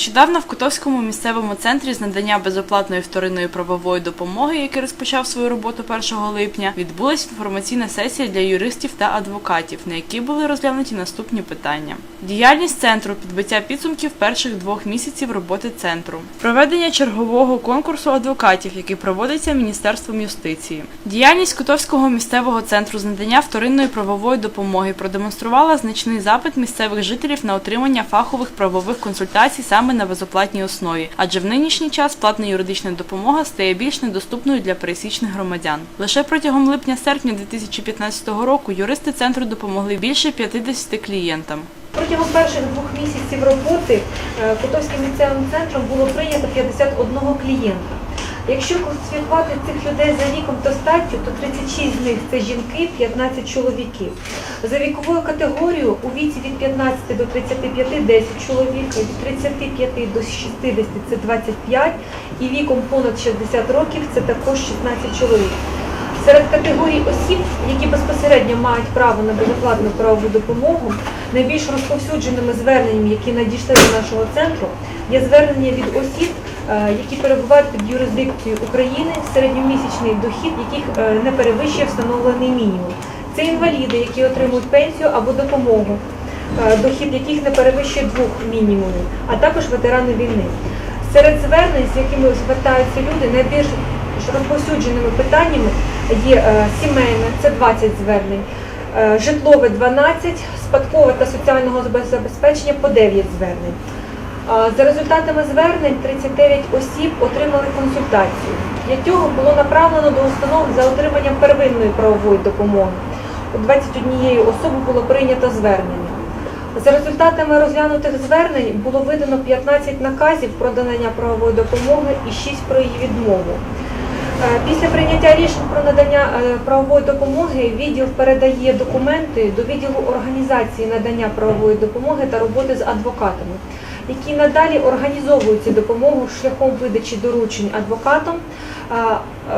Нещодавно в Котовському місцевому центрі з надання безоплатної вторинної правової допомоги, який розпочав свою роботу 1 липня, відбулася інформаційна сесія для юристів та адвокатів, на якій були розглянуті наступні питання: діяльність центру, підбиття підсумків перших двох місяців роботи центру, проведення чергового конкурсу адвокатів, який проводиться Міністерством юстиції. Діяльність Котовського місцевого центру з надання вторинної правової допомоги продемонструвала значний запит місцевих жителів на отримання фахових правових консультацій саме на безоплатній основі, адже в нинішній час платна юридична допомога стає більш недоступною для пересічних громадян. Лише протягом липня-серпня 2015 року юристи центру допомогли більше 50 клієнтам. Протягом перших двох місяців роботи е, Котовським місцевим центром було прийнято 51 клієнта. Якщо класифікувати цих людей за віком та статтю, то 36 з них це жінки, 15 чоловіків. За віковою категорією у віці від 15 до 35 – 10 чоловік, від 35 до 60 – це 25 і віком понад 60 років це також 16 чоловік. Серед категорій осіб, які безпосередньо мають право на безоплатну правову допомогу, найбільш розповсюдженими зверненнями, які надійшли до нашого центру, є звернення від осіб, е, які перебувають під юрисдикцією України, середньомісячний дохід яких е, не перевищує встановлений мінімум. Це інваліди, які отримують пенсію або допомогу, е, дохід яких не перевищує двох мінімумів, а також ветерани війни. Серед звернень, з якими звертаються люди, найбільш розповсюдженими питаннями є е, сімейне, це 20 звернень, е, житлове 12, спадкове та соціального забезпечення по 9 звернень. За результатами звернень 39 осіб отримали консультацію. Для цього було направлено до установ за отриманням первинної правової допомоги. У 21 особи було прийнято звернення. За результатами розглянутих звернень було видано 15 наказів про надання правової допомоги і 6 про її відмову. Е, Після прийняття рішень про надання е, правової допомоги відділ передає документи до відділу організації надання правової допомоги та роботи з адвокатами, які надалі організовують цю допомогу шляхом видачі доручень адвокатам.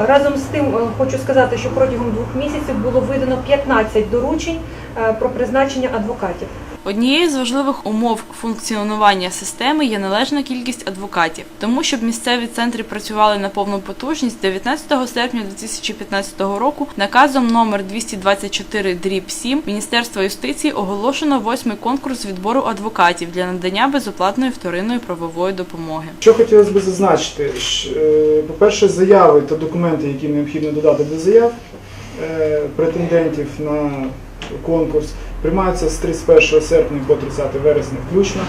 Разом з тим е, хочу сказати, що протягом двох місяців було видано 15 доручень е, про призначення адвокатів. Однією з важливих умов функціонування системи є належна кількість адвокатів. Тому, щоб місцеві центри працювали на повну потужність, 19 серпня 2015 року наказом номер 224 дріб 7 Міністерства юстиції оголошено восьмий конкурс відбору адвокатів для надання безоплатної вторинної правової допомоги. Що хотілося б зазначити, е, по-перше, заяви та документи, які необхідно додати до заяв е, претендентів на конкурс, приймаються з 31 серпня по 30 вересня включно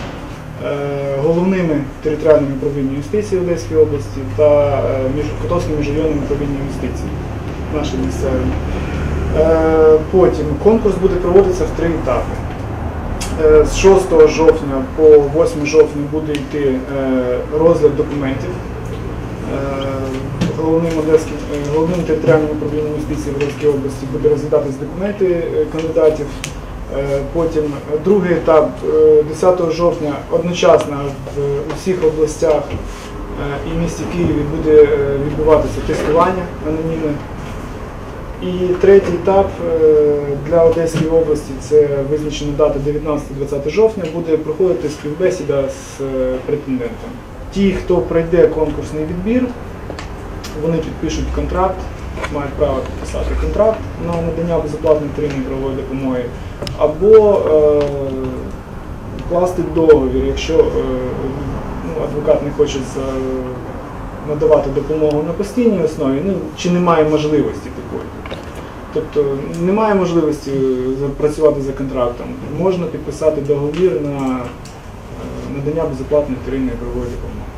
е, головними територіальними управліннями юстиції Одеської області та е, Котовським міжрайонним управлінням юстиції нашим місцевим. Е, Потім конкурс буде проводитися в три етапи. З 6 жовтня по 8 жовтня буде йти розгляд документів головним одеським головним територіальним управлінням юстиції в Одеській області буде розглядатись документи кандидатів. Е, Потім е, другий етап е, 10 жовтня одночасно в усіх областях е, і місті Києві буде е, відбуватися тестування анонімне. І третій етап е, для Одеської області це визначена дата 19-20 жовтня, буде проходити співбесіда з е, претендентом. Ті, хто пройде конкурсний відбір, вони підпишуть контракт, мають право підписати контракт на надання безоплатної вторинної правової допомоги, або е, вкласти договір, якщо е, ну, адвокат не хоче за- надавати допомогу на постійній основі, ну, чи немає можливості такої. Тобто немає можливості працювати за контрактом. Можна підписати договір на е, надання безоплатної вторинної правової допомоги.